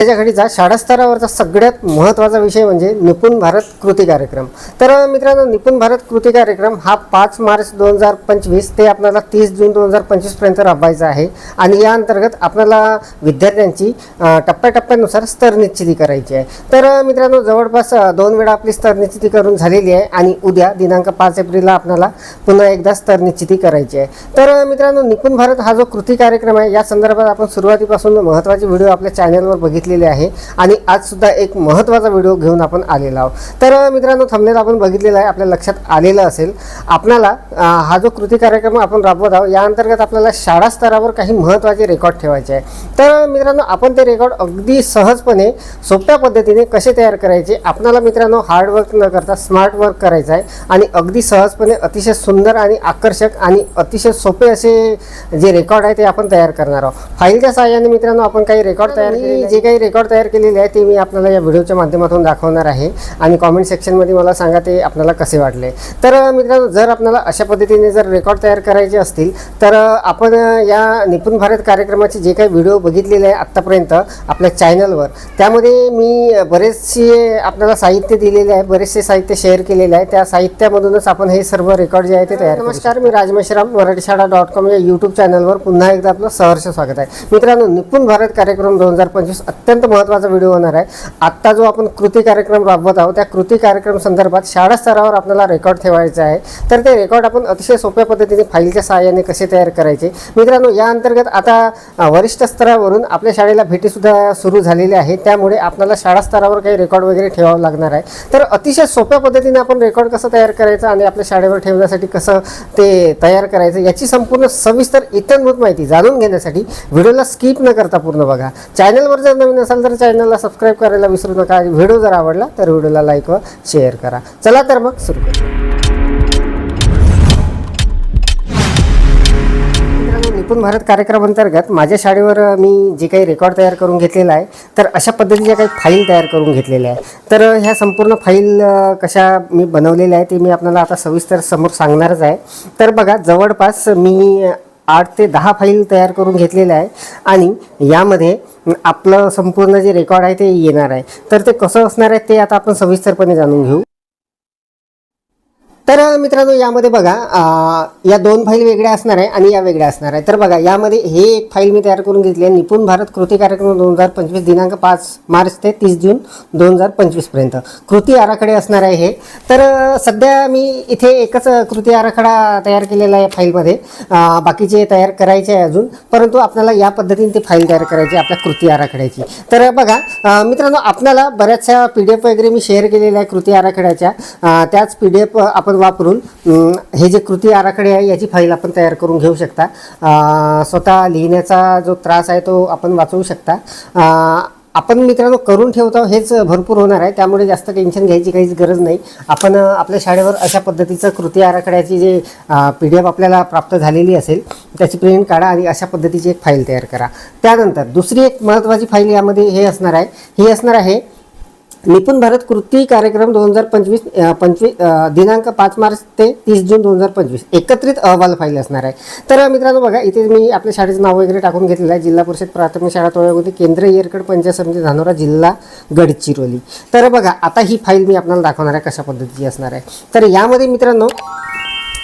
त्याच्या घडीचा शाळा स्तरावरचा सगळ्यात महत्त्वाचा विषय म्हणजे निपुण भारत कृती कार्यक्रम. तर मित्रांनो निपुण भारत कृती कार्यक्रम हा पाच मार्च दोन हजार पंचवीस ते आपल्याला तीस जून दोन हजार पंचवीसपर्यंत राबवायचा आहे. आणि या अंतर्गत आपल्याला विद्यार्थ्यांची टप्प्याटप्प्यानुसार स्तर निश्चिती करायची आहे. तर मित्रांनो जवळपास दोन वेळा आपली स्तर निश्चिती करून झालेली आहे आणि उद्या दिनांक पाच एप्रिलला आपल्याला पुन्हा एकदा स्तर निश्चिती करायची आहे. तर मित्रांनो निपुण भारत हा जो कृती कार्यक्रम आहे या संदर्भात आपण सुरुवातीपासून महत्त्वाचे व्हिडिओ आपल्या चॅनलवर बघितले बघितलेले आहे आणि आज सुद्धा एक महत्त्वाचा व्हिडिओ घेऊन आपण आलेलो आहोत. तर मित्रांनो थंबनेल आपण बघितलेला आहे आपल्या लक्षात आलेलं असेल. आपल्याला अ, हा जो कृती कार्यक्रम आपण राबवत आहोत या अंतर्गत आपल्याला शाळा स्तरावर काही महत्त्वाचे रेकॉर्ड ठेवायचे आहे तर मित्रांनो आपण ते रेकॉर्ड अगदी सहजपणे सोप्या पद्धतीने कसे तयार करायचे आपल्याला मित्रांनो हार्डवर्क न करता स्मार्ट वर्क करायचं आहे. आणि अगदी सहजपणे अतिशय सुंदर आणि आकर्षक आणि अतिशय सोपे असे जे रेकॉर्ड आहे ते आपण तयार करणार आहोत. फाईलच्या सहाय्याने मित्रांनो आपण काही रेकॉर्ड तयार केले जे काही रेकॉर्ड तयार केलेले आहे ते मी आपल्याला या व्हिडिओच्या माध्यमातून दाखवणार आहे. आणि कॉमेंट सेक्शनमध्ये मला सांगा ते आपल्याला कसे वाटले. तर मित्रांनो जर आपल्याला अशा पद्धतीने जर रेकॉर्ड तयार करायचे असतील तर आपण या निपुण भारत कार्यक्रमाचे जे काही व्हिडिओ बघितलेले आहे आत्तापर्यंत आपल्या चॅनलवर त्यामध्ये मी बरेचसे आपल्याला साहित्य दिलेले आहे बरेचसे साहित्य शेअर केलेले आहे. त्या साहित्यामधूनच आपण हे सर्व रेकॉर्ड जे आहे ते तयार नमस्कार मी राजमेश्राम मराठीशाळा डॉट कॉम या यूट्यूब चॅनलवर पुन्हा एकदा आपलं सहर्ष स्वागत आहे. मित्रांनो निपुण भारत कार्यक्रम दोन हजार पंचवीस अत्यंत अत्यंत महत्त्वाचा व्हिडिओ होणार आहे. आत्ता जो आपण कृती कार्यक्रम राबवत आहोत त्या कृती कार्यक्रम संदर्भात शाळा स्तरावर आपल्याला रेकॉर्ड ठेवायचा आहे. तर ते रेकॉर्ड आपण अतिशय सोप्या पद्धतीने फाईलच्या सहाय्याने कसे तयार करायचे? मित्रांनो या अंतर्गत आता वरिष्ठ स्तरावरून आपल्या शाळेला भेटीसुद्धा सुरू झालेली आहे. त्यामुळे आपल्याला शाळा स्तरावर काही रेकॉर्ड वगैरे ठेवावं लागणार आहे. तर अतिशय सोप्या पद्धतीने आपण रेकॉर्ड कसं तयार करायचं आणि आपल्या शाळेवर ठेवण्यासाठी कसं ते तयार करायचं याची संपूर्ण सविस्तर इतरभूत माहिती जाणून घेण्यासाठी व्हिडिओला स्किप न करता पूर्ण बघा. चॅनलवर जर नवीन असाल तर चॅनलला सबस्क्राईब करायला विसरू नका. आणि व्हिडिओ जर आवडला तर व्हिडिओला लाईक व शेअर करा. चला तर मग सुरू करू. निपुण भारत कार्यक्रम अंतर्गत माझ्या शाळेवर मी जे काही रेकॉर्ड तयार करून घेतलेला आहे तर अशा पद्धतीच्या काही फाईल तयार करून घेतलेल्या आहे. तर ह्या संपूर्ण फाईल कशा मी बनवलेल्या आहे ते मी आपल्याला आता सविस्तर समोर सांगणारच आहे. तर बघा जवळपास मी आठ ते दहा फाईल तयार करून घेतलेल्या आहे. आणि यामध्ये आपलं संपूर्ण जे रेकॉर्ड आहे ते येणार आहे. तर ते कसं असणार आहे ते आता आपण सविस्तरपणे जाणून घेऊ. तर मित्रांनो यामध्ये बघा या दोन फाईल वेगळ्या असणार आहे आणि या वेगळ्या असणार आहे. तर बघा यामध्ये हे एक फाईल मी तयार करून घेतली आहे. निपुण भारत कृती कार्यक्रम दोन हजार पंचवीस दिनांक पाच मार्च ते तीस जून दोन हजार पंचवीसपर्यंत कृती आराखडे असणार आहे हे. तर सध्या मी इथे एकच कृती आराखडा तयार केलेला आहे फाईलमध्ये. बाकीचे तयार करायचे आहे अजून. परंतु आपल्याला या पद्धतीने ते फाईल तयार करायची आहे आपल्या कृती आराखड्याची. तर बघा मित्रांनो आपल्याला बऱ्याचशा पी डी एफ वगैरे मी शेअर केलेल्या आहे कृती आराखड्याच्या. त्याच पी डी एफ आपण वापरून हे जे कृती आराखडे आहे याची फाईल आपण तयार करून घेऊ शकता. स्वतः लिहिण्याचा जो त्रास आहे तो आपण वाचवू शकता. आपण मित्रांनो करून ठेवतो हेच भरपूर होणार आहे. त्यामुळे जास्त टेन्शन घ्यायची काहीच गरज नाही. आपण आपल्या शाळेवर अशा पद्धतीचं कृती आराखड्याची जे पी डी एफ आपल्याला प्राप्त झालेली असेल त्याची प्रिंट काढा आणि अशा पद्धतीची एक फाईल तयार करा. त्यानंतर दुसरी एक महत्त्वाची फाईल यामध्ये हे असणार आहे. ही असणार आहे निपुण भारत कृती कार्यक्रम दोन हजार पंचवीस पंचवीस दिनांक पाच मार्च ते तीस जून दोन हजार पंचवीस. एकत्रित अहवाल फाईल असणार आहे. तर मित्रांनो बघा इथे मी आपल्या शाळेचं नाव वगैरे टाकून घेतलेलं आहे. जिल्हा परिषद प्राथमिक शाळा तोळ्यामध्ये केंद्र येरकड पंचायत समिती धानोरा जिल्हा गडचिरोली. तर बघा आता ही फाईल मी आपल्याला दाखवणार आहे कशा पद्धतीची असणार आहे. तर यामध्ये मित्रांनो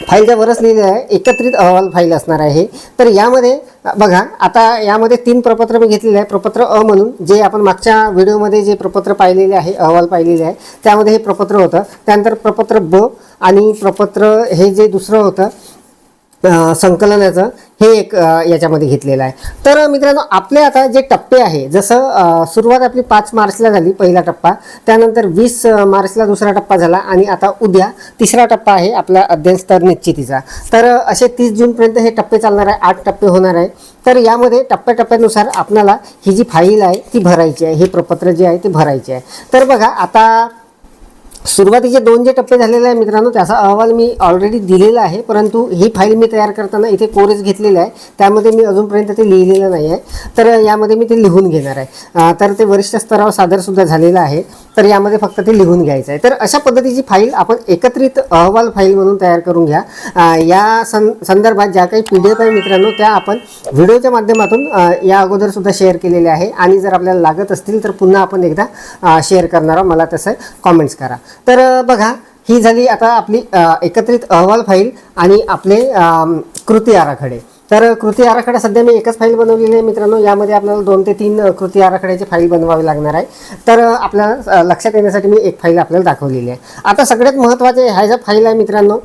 फाईलच्या वरच लिहिलेलं आहे. एकत्रित अहवाल फाईल असणार आहे तर यामध्ये बघा आता यामध्ये तीन प्रपत्र मी घेतलेले आहे प्रपत्र अ म्हणून जे आपण मागच्या व्हिडिओमध्ये जे प्रपत्र पाहिलेले आहे अहवाल पाहिलेले आहे त्यामध्ये हे प्रपत्र होतं. त्यानंतर प्रपत्र ब आणि प्रपत्र हे जे दुसरं होतं संकलनाचं हे एक याच्यामध्ये घेतलेलं आहे. तर मित्रांनो आपले आता जे टप्पे आहे जसं सुरुवात आपली पाच मार्चला झाली पहिला टप्पा. त्यानंतर वीस मार्चला दुसरा टप्पा झाला आणि आता उद्या तिसरा टप्पा आहे आपला अध्ययन स्तर निश्चितीचा. तर असे तीस जूनपर्यंत हे टप्पे चालणार आहे आठ टप्पे होणार आहे. तर यामध्ये टप्प्याटप्प्यानुसार आपल्याला ही जी फाईल आहे ती भरायची आहे हे प्रपत्र जे आहे ते भरायचे आहे. तर बघा आता सुरुवातीचे दोन जे टप्पे झालेले आहे मित्रांनो त्याचा अहवाल मी ऑलरेडी दिलेला आहे परंतु ही फाईल मी तयार करताना इथे कोरेज घेतलेला आहे. त्यामध्ये मी अजूनपर्यंत ते लिहिलेलं नाही आहे तर यामध्ये मी ते लिहून घेणार आहे. तर ते वरिष्ठ स्तरावर सादरसुद्धा झालेलं आहे. तर यामध्ये फक्त ते लिहून घ्यायचं आहे. तर अशा पद्धतीची फाईल आपण एकत्रित अहवाल फाईल म्हणून तयार करून घ्या. या सं संदर्भात ज्या काही पी डी एफ आहे मित्रांनो त्या आपण व्हिडिओच्या माध्यमातून या अगोदरसुद्धा शेअर केलेल्या आहे. आणि जर आपल्याला लागत असतील तर पुन्हा आपण एकदा शेअर करणार आहोत. मला तसं कॉमेंट्स करा. तर बघा ही झाली आता आपली एकत्रित अहवाल फाईल आणि आपले कृती आराखडे. तर कृती आराखडा सध्या मी एकच फाईल बनवलेली आहे मित्रांनो. यामध्ये आपल्याला दोन ते तीन कृती आराखड्याची फाईल बनवावी लागणार आहे. तर आपल्या आपल्याला लक्षात येण्यासाठी मी एक फाईल आपल्याला दाखवलेली आहे. आता सगळ्यात महत्त्वाचे ह्या ज्या फाईल आहे मित्रांनो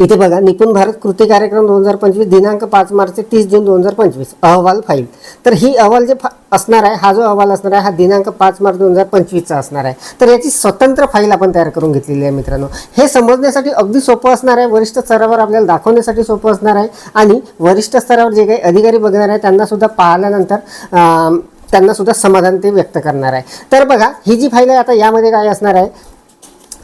इथे बघा निपुण भारत कृती कार्यक्रम दोन हजार पंचवीस दिनांक पाच मार्च ते तीस जून दोन हजार पंचवीस अहवाल फाईल. तर ही अहवाल जे असणार आहे हा जो अहवाल असणार आहे हा दिनांक पाच मार्च दोन हजार पंचवीसचा असणार आहे. तर याची स्वतंत्र फाईल आपण तयार करून घेतलेली आहे मित्रांनो. हे समजण्यासाठी अगदी सोपं असणार आहे. वरिष्ठ स्तरावर आपल्याला दाखवण्यासाठी सोपं असणार आहे. आणि वरिष्ठ स्तरावर जे काही अधिकारी बघणार आहे त्यांनासुद्धा पाहिल्यानंतर त्यांनासुद्धा समाधान ते व्यक्त करणार आहे. तर बघा ही जी फाईल आहे आता यामध्ये काय असणार आहे?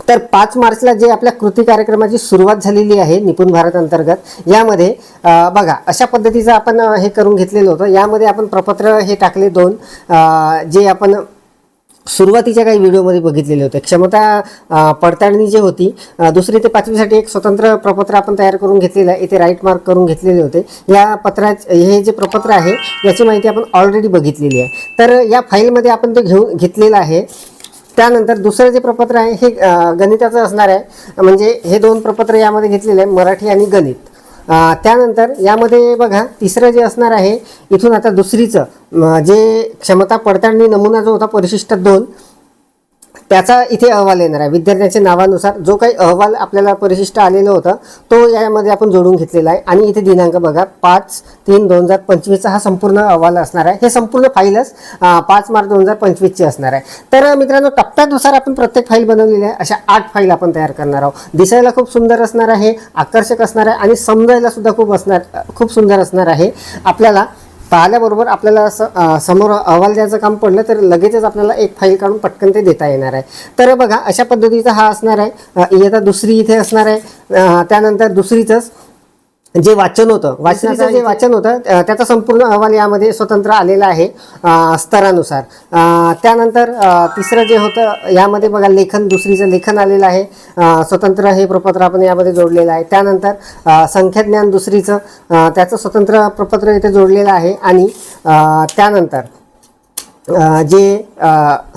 तर पाच मार्चला जे आपल्या कृती कार्यक्रमाची सुरुवात झालेली आहे निपुण भारत अंतर्गत यामध्ये बघा अशा पद्धतीचं आपण हे करून घेतलेलं होतं. यामध्ये आपण प्रपत्र हे टाकले दोन जे आपण सुरुवातीच्या काही व्हिडिओमध्ये बघितलेले होते. क्षमता पडताळणी जी होती दुसरी ते पाचवीसाठी एक स्वतंत्र प्रपत्र आपण तयार करून घेतलेलं आहे. इथे राईट मार्क करून घेतलेले होते. या पत्रा हे जे प्रपत्र आहे याची माहिती आपण ऑलरेडी बघितलेली आहे. तर या फाईलमध्ये आपण ते घेऊन घेतलेलं आहे. त्यानंतर दुसरं जे प्रपत्र आहे हे गणिताचं असणार आहे. म्हणजे हे दोन प्रपत्र यामध्ये घेतलेले आहे मराठी आणि गणित. त्यानंतर यामध्ये बघा तिसरं जे असणार आहे इथून आता दुसरीचं जे क्षमता पडताळणी नमुना जो होता परिशिष्ट दोन त्याचा इथे अहवाल येणार आहे. विद्यार्थ्यांच्या नावानुसार जो काही अहवाल आपल्याला परिशिष्ट आलेलं होतं तो यामध्ये आपण जोडून घेतलेला आहे. आणि इथे दिनांक बघा पाच तीन दोन हजार पंचवीसचा हा संपूर्ण अहवाल असणार आहे. हे संपूर्ण फाईलच पाच मार्च दोन हजार पंचवीसची असणार आहे. तर मित्रांनो टप्प्यानुसार आपण प्रत्येक फाईल बनवलेली आहे. अशा आठ फाईल आपण तयार करणार आहोत. दिसायला खूप सुंदर असणार आहे आकर्षक असणार आहे आणि समजायला सुद्धा खूप असणार खूप सुंदर असणार आहे. आपल्याला पाहिल्याबरोबर आपल्याला असं समोर अहवाल द्यायचं काम पडलं तर लगेचच आपल्याला एक फाईल काढून पटकन ते देता येणार आहे. तर बघा अशा पद्धतीचा हा असणार आहे. अ, इयत्ता दुसरी इथे असणार आहे. त्यानंतर दुसरीचंच जे वाचन होतं वाचनाचं जे वाचन होतं त्याचा संपूर्ण अहवाल यामध्ये स्वतंत्र आलेला आहे स्तरानुसार. त्यानंतर तिसरं जे होतं यामध्ये बघा लेखन दुसरीचं लेखन आलेलं आहे. स्वतंत्र हे प्रपत्र आपण यामध्ये जोडलेलं आहे. त्यानंतर संख्याज्ञान दुसरीचं त्याचं स्वतंत्र प्रपत्र इथे जोडलेलं आहे आणि त्यानंतर जे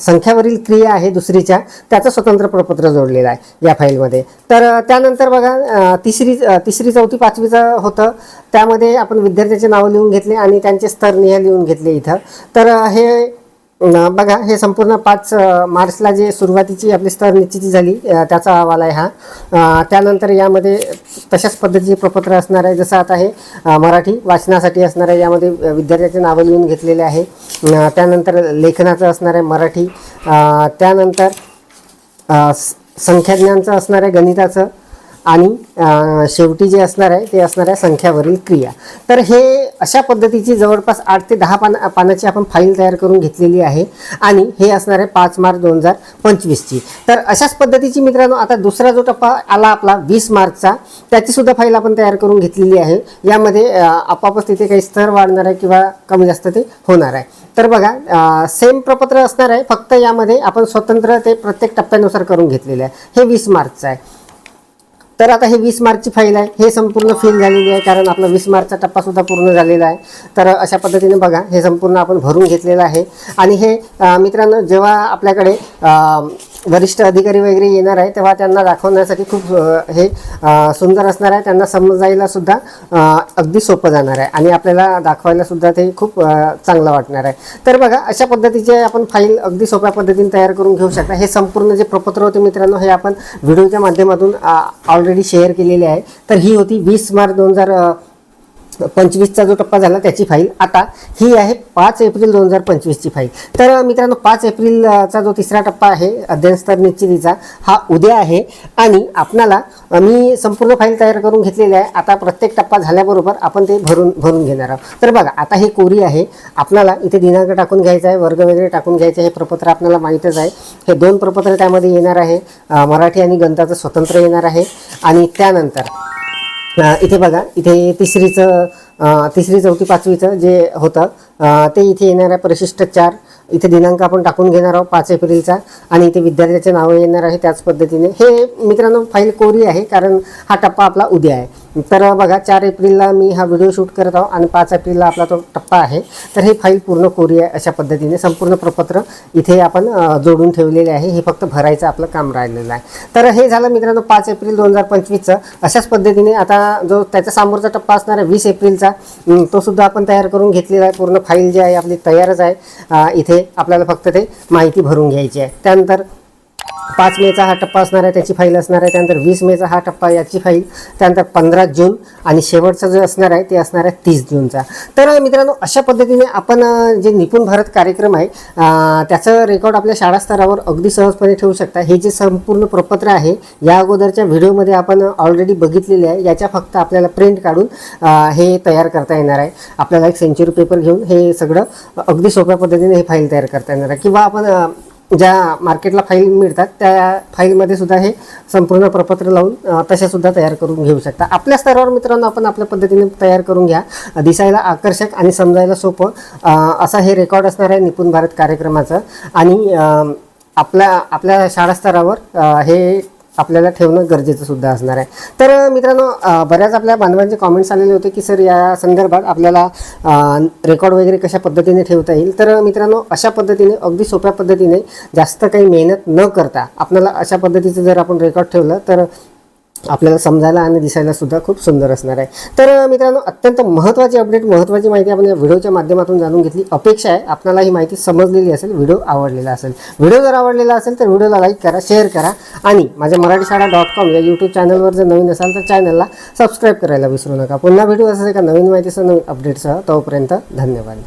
संख्यावरील क्रिया आहे दुसरीच्या त्याचं स्वतंत्र प्रपत्र जोडलेलं आहे या फाईलमध्ये. तर त्यानंतर बघा तिसरी तिसरी चौथी पाचवीचं होतं. त्यामध्ये आपण विद्यार्थ्याचे नावं लिहून घेतले आणि त्यांचे स्तर लिहून घेतले इथं. तर हे बघा हे संपूर्ण पाच मार्चला जे सुरुवातीची आपली स्तर निश्चिती झाली त्याचा अहवाल आहे हा. त्यानंतर यामध्ये तशाच पद्धतीचे प्रपत्र असणार आहे जसं आता हे मराठी वाचनासाठी असणार आहे यामध्ये विद्यार्थ्याचे नावं लिहून घेतलेले आहे. त्यानंतर लेखनाचं असणार आहे मराठी. त्यानंतर संख्याज्ञांचं स- असणार आहे गणिताचं. आणि शेवटी जे असणार आहे ते असणार आहे संख्यावरील क्रिया. तर हे अशा पद्धतीची जवळपास आठ ते दहा पान पानाची आपण फाईल तयार करून घेतलेली आहे. आणि हे असणार आहे पाच मार्च दोन हजार पंचवीसची. तर अशाच पद्धतीची मित्रांनो आता दुसरा जो टप्पा आला आपला वीस मार्चचा त्याचीसुद्धा फाईल आपण तयार करून घेतलेली आहे. यामध्ये अ, आपापच तिथे काही स्तर वाढणार आहे किंवा कमी जास्त ते होणार आहे. तर बघा सेम प्रपत्र असणार आहे फक्त यामध्ये आपण स्वतंत्र ते प्रत्येक टप्प्यानुसार करून घेतलेले आहे. हे वीस मार्चचं आहे. तर आता हे वीस मार्कची फाईल आहे. हे संपूर्ण फिल झालेली आहे कारण आपला वीस मार्कचा टप्पासुद्धा पूर्ण झालेला आहे. तर अशा पद्धतीने बघा हे संपूर्ण आपण भरून घेतलेलं आहे. आणि हे मित्रांनो जेव्हा आपल्याकडे वरिष्ठ अधिकारी वगैरे येणार आहे तेव्हा त्यांना दाखवण्यासाठी खूप हे सुंदर असणार आहे. त्यांना समजायला सुद्धा अगदी सोपं जाणार आहे. आणि आपल्याला दाखवायला सुद्धा ते खूप चांगलं वाटणार आहे. तर बघा अशा पद्धतीचे आपण फाईल अगदी सोप्या पद्धतीने तयार करून घेऊ शकता. हे संपूर्ण जे प्रपत्र होते मित्रांनो हे आपण व्हिडिओच्या माध्यमातून ऑलरेडी शेअर केलेले आहे. तर ही होती वीस मार्च दोन हजार पंचवीसचा जो टप्पा झाला त्याची फाईल. आता ही आहे पाच एप्रिल दोन हजार पंचवीसची फाईल. तर मित्रांनो पाच एप्रिलचा जो तिसरा टप्पा आहे अध्ययन स्तर निश्चितीचा हा उद्या आहे. आणि आपणाला मी संपूर्ण फाईल तयार करून घेतलेली आहे. आता प्रत्येक टप्पा झाल्याबरोबर आपण ते भरून भरून घेणार आहोत. तर बघा आता हे कोरी आहे. आपल्याला इथे दिनांक टाकून घ्यायचा आहे वर्ग वगैरे टाकून घ्यायचं हे प्रपत्र आपल्याला माहीतच आहे. हे दोन प्रपत्र त्यामध्ये येणार आहे. मराठी आणि गणिताचं स्वतंत्र येणार आहे. आणि त्यानंतर इथे बघा इथे तिसरीचं तिसरी चौथी पाचवीचं जे होतं ते इथे येणार आहे परिशिष्ट चार इथे दिनांक आपण टाकून घेणार आहोत पाच एप्रिलचा आणि इथे विद्यार्थ्याचे नावं येणार आहे त्याच पद्धतीने. हे मित्रांनो फाईल कोरी आहे कारण हा टप्पा आपला उद्या आहे. तर बघा चार एप्रिलला मी हा व्हिडिओ शूट करत आहो आणि पाच एप्रिलला आपला तो टप्पा आहे. तर हे फाईल पूर्ण कोरी आहे अशा पद्धतीने संपूर्ण प्रपत्र इथे आपण जोडून ठेवलेले आहे. हे फक्त भरायचं आपलं काम राहिलेलं आहे. तर हे झालं मित्रांनो पाच एप्रिल दोन हजार पंचवीसचं. अशाच पद्धतीने आता जो त्याच्या समोरचा टप्पा असणार आहे वीस एप्रिलचा तोसुद्धा तो सुद्धा आपण तयार करून घेतलेला आहे. पूर्ण फाईल जी आहे आपली तयारच आहे. इथे आपल्याला फक्त ते माहिती भरून घ्यायची आहे. त्यानंतर पाच मेचा हा टप्पा असणार आहे त्याची फाईल असणार आहे. त्यानंतर वीस मेचा हा टप्पा याची फाईल त्यानंतर पंधरा जून आणि शेवटचा जो असणार आहे ते असणार आहे तीस जूनचा. तर मित्रांनो अशा पद्धतीने आपण जे निपुण भारत कार्यक्रम आहे त्याचं रेकॉर्ड आपल्या शाळा स्तरावर अगदी सहजपणे ठेवू शकता. हे जे संपूर्ण प्रपत्र आहे या अगोदरच्या व्हिडिओमध्ये आपण ऑलरेडी बघितलेले आहे. याच्या फक्त आपल्याला प्रिंट काढून हे तयार करता येणार आहे. आपल्याला एक सेंचुरी पेपर घेऊन हे सगळं अगदी सोप्या पद्धतीने हे फाईल तयार करता येणार आहे. किंवा आपण ज्या मार्केटला फाईल मिळतात त्या फाईलमध्ये सुद्धा हे संपूर्ण प्रपत्र लावून तशासुद्धा तयार करून घेऊ शकता. आपल्या स्तरावर मित्रांनो आपण आपल्या पद्धतीने तयार करून घ्या. दिसायला आकर्षक आणि समजायला सोपं असा हे रेकॉर्ड असणार आहे निपुण भारत कार्यक्रमाचं. आणि आपल्या आपल्या शाळा स्तरावर हे आपल्याला ठेवणं गरजेचं सुद्धा असणार आहे. तर मित्रांनो बऱ्याच आपल्या बांधवांचे कॉमेंट्स आलेले होते की सर या संदर्भात आपल्याला रेकॉर्ड वगैरे कशा पद्धतीने ठेवता येईल? तर मित्रांनो अशा पद्धतीने अगदी सोप्या पद्धतीने जास्त काही मेहनत न करता आपल्याला अशा पद्धतीचं जर आपण रेकॉर्ड ठेवलं तर आपल्याला समजायला आणि दिसायला सुद्धा खूप सुंदर असणार आहे. तर मित्रांनो अत्यंत महत्त्वाची अपडेट महत्त्वाची माहिती आपण या व्हिडिओच्या माध्यमातून जाणून घेतली. अपेक्षा आहे आपल्याला ही माहिती समजलेली असेल व्हिडिओ आवडलेला असेल. व्हिडिओ जर आवडलेला असेल तर व्हिडिओला लाईक करा शेअर करा आणि माझ्या मराठी शाळा डॉट कॉम या यूट्यूब चॅनलवर जर नवीन असाल तर चॅनलला सबस्क्राईब करायला विसरू नका. पुन्हा भेटू असं एका नवीन माहितीसह नवीन अपडेटसह तोपर्यंत धन्यवाद.